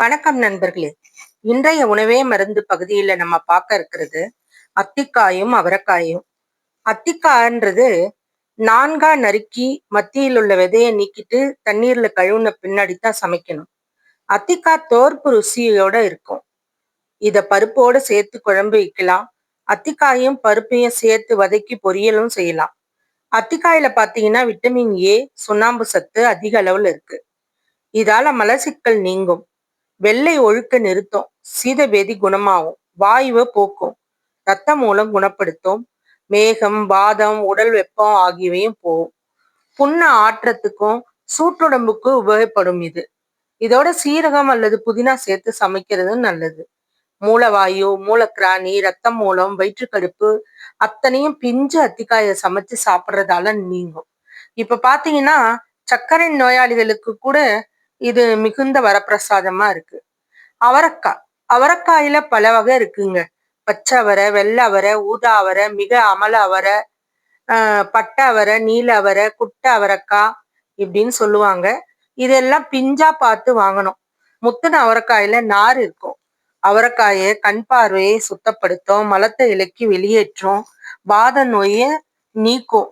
வணக்கம் நண்பர்களே. இன்றைய உணவே மருந்து பகுதியில நம்ம பார்க்க இருக்கிறது அத்திக்காயும் அவரைக்காயும். அத்திக்காய்ன்றது நான்கா நறுக்கி மத்தியில் உள்ள விதையை நீக்கிட்டு தண்ணீர்ல கழுவுன பின்னாடி தான் சமைக்கணும். அத்திக்காய் தோற்பு ருசியோட இருக்கும். இத பருப்போட சேர்த்து குழம்பு வைக்கலாம். அத்திக்காயும் பருப்பையும் சேர்த்து வதக்கி பொரியலும் செய்யலாம். அத்திக்காயில பாத்தீங்கன்னா விட்டமின் ஏ சுண்ணாம்பு சத்து அதிக அளவுல இருக்கு. இதால மலசிக்கல் நீங்கும். வெள்ளை ஒழுக்க நிறுத்தும் சீதபேதி குணமாகும் வாயுவை போக்கும். ரத்த மூலம் குணப்படுத்தும் மேகம் வாதம் உடல் வெப்பம் ஆகியவையும் போகும். புண்ண ஆற்றத்துக்கும் சூட்டுடம்புக்கும் உபயோகப்படும் இது. இதோட சீரகம் அல்லது புதினா சேர்த்து சமைக்கிறது நல்லது. மூலவாயு மூலக்கிராணி ரத்தம் மூலம் வயிற்றுக்கடுப்பு அத்தனையும் பிஞ்சு அத்திக்காயை சமைச்சு சாப்பிட்றதால நீங்கும். இப்ப பாத்தீங்கன்னா சர்க்கரை நோயாளிகளுக்கு கூட இது மிகுந்த வரப்பிரசாதமா இருக்கு. அவரக்காய். அவரக்காயில பல வகை இருக்குங்க. பச்சை அவரை வெள்ளை அவரை ஊதா அவரை மிக அமல அவரை பட்டை அவரை நீல அவரை குட்டை அவரைக்காய் இப்படின்னு சொல்லுவாங்க. இதெல்லாம் பிஞ்சா பார்த்து வாங்கணும். முத்துன அவரைக்காயில நார் இருக்கும். அவரைக்காயை கண் பார்வையை சுத்தப்படுத்தும் மலத்தை இலக்கி வெளியேற்றும் பாத நோயை நீக்கும்.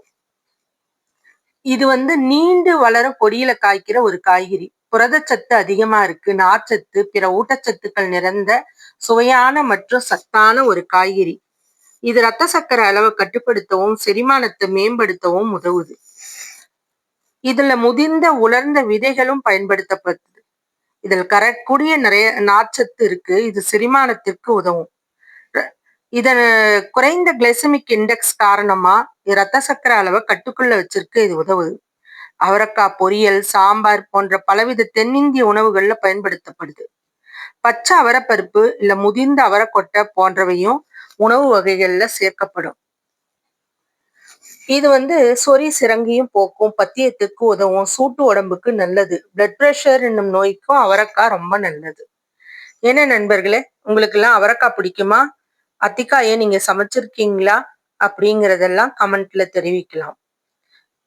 இது வந்து நீண்டு வளரும் கொடியில காய்க்கிற ஒரு காய்கறி. புரதச்சத்து அதிகமா இருக்கு நார்ச்சத்து பிற ஊட்டச்சத்துக்கள் நிறைந்த சுவையான மற்றும் சத்தான ஒரு காய்கறி. இது ரத்த சக்கரை அளவை கட்டுப்படுத்தவும் செரிமானத்தை மேம்படுத்தவும் உதவுது. இதுல முதிர்ந்த உலர்ந்த விதைகளும் பயன்படுத்தப்படுது. இதில் கரக்கூடிய நிறைய நார்ச்சத்து இருக்கு இது செரிமானத்திற்கு உதவும். இதன் குறைந்த கிளைசமிக் இண்டெக்ஸ் காரணமா ரத்த சக்கர அளவை கட்டுக்குள்ள வச்சிருக்கு இது உதவுது. அவரக்காய் பொரியல் சாம்பார் போன்ற பலவித தென்னிந்திய உணவுகள்ல பயன்படுத்தப்படுது. பச்சை அவரப்பருப்பு இல்ல முதிர்ந்த அவரக்கொட்டை போன்றவையும் உணவு வகைகள்ல சேர்க்கப்படும். இது வந்து சொறி சிறங்கியும் போக்கும் பத்தியத்துக்கு உதவும் சூட்டு உடம்புக்கு நல்லது. பிளட் பிரஷர் என்னும் நோய்க்கும் அவரக்காய் ரொம்ப நல்லது. என்ன நண்பர்களே உங்களுக்கு எல்லாம் அவரக்காய் பிடிக்குமா? அத்திக்காயை நீங்க சமைச்சிருக்கீங்களா? அப்படிங்கிறதெல்லாம் கமெண்ட்ல தெரிவிக்கலாம்.